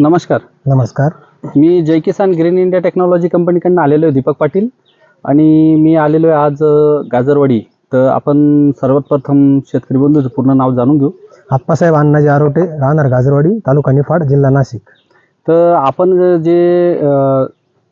नमस्कार. नमस्कार. मी Jai Kisan green India technology कंपनीकडनं आलेलो आहे दीपक पाटील आणि मी आलेलो आहे आज अ, गाजरवाडी. तर आपण सर्वात प्रथम शेतकरी बंधूचं पूर्ण नाव जाणून घेऊ. आप्पासाहेब अण्णाजी आरोटे राहणार गाजरवाडी तालुका निफाड जिल्हा नाशिक. तर आपण जे अ,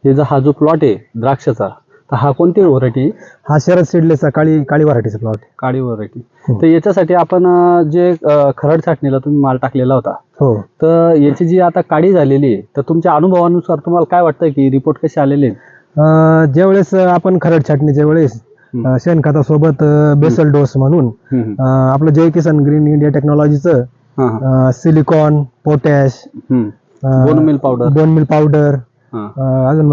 हे जो हा जो प्लॉट आहे द्राक्षाचा तर हा कोणती व्हरायटी हा शरद सिडलेचा काळी काळी व्हरायटीचा प्लॉट काळी व्हरायटी हो. तर याच्यासाठी आपण अ, जे अ, खरड छाटणीला तुम्ही माल टाकलेला होता हो तर याची जी आता काळी झालेली आहे तर तुमच्या अनुभवानुसार तुम्हाला काय वाटतं की रिपोर्ट कसे आलेले आहेत अं, ज्यावेळेस आपण खरड छाटणीच्या वेळेस हम्म. अं, शेणखतासोबत अं, बेसल डोस म्हणून हम्म, हम्म. अं, आपलं जय किसान ग्रीन इंडिया टेक्नॉलॉजीचं हा, हा. सिलिकॉन पोटॅश हम्म. Bone meal powder bone meal powder हा अजून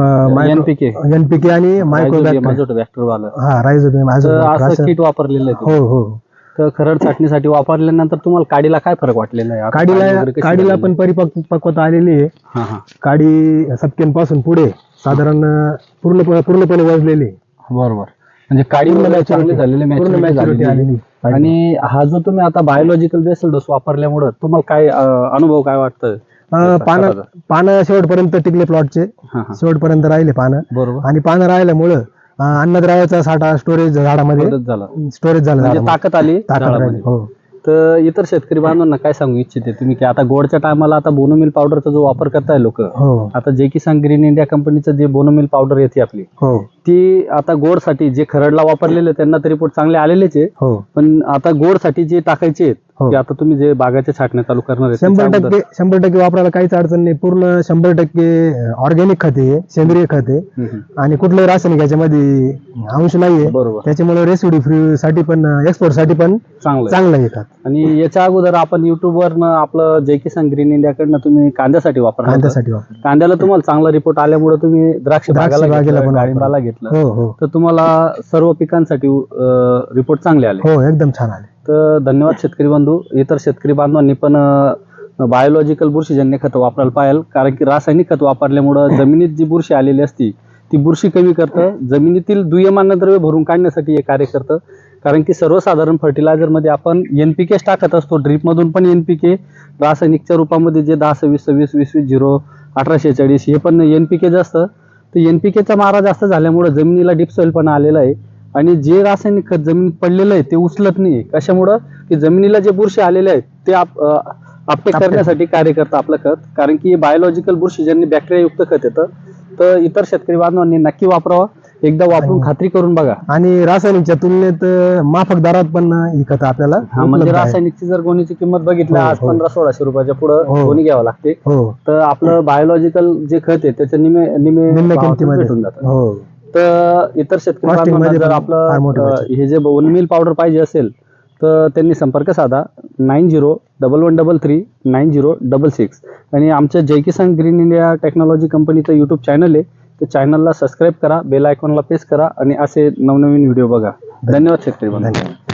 NPK. एनपीके आणि मायक्रोबॅक्टर माझोट व्हॅक्टर वालं हा रायझोबियम तर असं किट वापरलेलं आहे हो हो. तर खरड छाटणीसाठी वापरल्यानंतर तुम्हाला काडीला काय फरक वाटलेला आहे आता काडी काडीला वगैरे कशी काडीला झालेली पण परिपक्व पक्वता आलेली आहे आहे? हा हा काडी सपक्यांपासून पुढे साधारण पूर्ण पूर्णपणे वजलेली आहे. बरोबर म्हणजे काडी पूर्ण वगैरे maturity. चांगली झालेली पूर्ण maturity maturity झालेली आहे. आणि हा जो तुम्ही आता बायोलॉजिकल बेसल डोस वापरल्यामुळं तुम्हाला काय अं, अनुभव काय वाटतं अं, पानं पानं शेवटपर्यंत टिकले प्लॉटचे हा हा. शेवटपर्यंत राहिले पानं. बरोबर. आणि पानं राहिल्यामुळं अं, अन्नद्रव्याचा साठा स्टोरेज झाडामध्ये मदत झाला. स्टोरेज झालं म्हणजे झाडामध्ये. ताकद आली ताकद राहिली झाडामध्ये. हो. तर इतर शेतकरी बांधवांना काय सांगू इच्छिते तुम्ही की आता गोडच्या टायमाला आता बोनोमिल पावडरचा जो वापर करताय लोक हो. आता जे किसान ग्रीन इंडिया कंपनीचं जे बोनोमिल पावडर येते आपली हो. ती आता गोडसाठी जे खरडला वापरलेले त्यांना तरी रिपोर्ट चांगले आलेलेच आहे हो. पण आता गोडसाठी जे टाकायचे आहेत हो. ते आता तुम्ही जे बागाच्या छाटण्या चालू करणार आहेत शंभर त्याच्या टक्के शंभर टक्के वापरायला काहीच अडचण नाही. पूर्ण शंभर टक्के ऑर्गॅनिक खते आहे, सेंद्रिय खते अगोदर- हम्म, हम्म. आणि कुठलंही रासायनिक याच्यामध्ये अंश नाहीये. बरोबर. त्याच्यामुळे रेसिडी फ्री साठी पण एक्सपोर्टसाठी पण चांगलं आहे. चांगलं येतात आणि याच्या अगोदर आपण युट्यूबवर आपलं जय किसान ग्रीन इंडियाकडनं तुम्ही कांद्यासाठी वापरणार होता. कांद्यासाठी वापर कांद्याला तुम्हाला चांगला रिपोर्ट आल्यामुळे तुम्ही द्राक्ष द्राक्ष बागाला बागेला घेतलं, पण डाळिंबाला घेतलं. हो हो. तर तुम्हाला सर्व पिकांसाठी रिपोर्ट चांगले आले. हो एकदम छान आले. तर धन्यवाद शेतकरी बंधू. इतर शेतकरी बांधवांनी पण बायोलॉजिकल बुरशीजन्य खतं वापरायला पाहिजे कारण की रासायनिक खत वापरल्यामुळं जमिनीत जी बुरशी आलेली असती ती बुरशी कमी करतं. जमिनीतील दुय्यम अन्नद्रव्य भरून काढण्यासाठी हे कार्य करतं. कारण की सर्वसाधारण फर्टिलायझरमध्ये आपण एन पी केच टाकत असतो. ड्रीपमधून पण एन पी के रासायनिकच्या रूपामध्ये जे दहा सव्वीस सव्वीस वीस वीस झिरो अठराशे चाळीस हे पण एन पी केच असतं. तर एन पी केचा मारा जास्त झाल्यामुळं जमिनीला डिपसॉईल पण आलेला आहे. आणि जे रासायनिक खत जमिनीत पडलेलं आहे ते उचलत नाही कशामुळं? की जमिनीला जे बुरशी आलेले आहेत ते आप आपटे. करण्यासाठी कार्य करतं आपलं खत. कारण की बायोलॉजिकल बुरशीजन्य बॅक्टेरियायुक्त खत येतं तर इतर शेतकरी बांधवांनी नक्की वापरावं. एकदा वापरून खात्री करून बघा. आणि रासायनिकच्या तुलनेत माफक दरात पण ही खतं आपल्याला हा म्हणजे उपलब्ध आहे. रासायनिकची जर गोणीची किंमत बघितली हो, आज हो. पंधरा सोळाशे रुपयाच्या पुढे हो. गोणी घ्यावं लागते. हो. तर आपलं बायोलॉजिकल जे खत आहे त्याच्या निमे निमे निम्न भावातून किमतीमध्ये. भेटून जातं हो. तर इतर शेतकरी Costing बांधवांना मध्ये जर पण आपलं मोठी अं. हे जे मिल पावडर पाहिजे असेल तर त्यांनी संपर्क साधा. Nine zero double one double three nine zero double six. आणि आमच्या Jai Kisan green India technology कंपनीचं यूट्यूब चॅनल आहे. तर चॅनलला सबस्क्राईब करा बेल आयकॉनला प्रेस करा आणि असे नवनवीन व्हिडिओ बघा. धन्यवाद शेतकरी धन्यवाद.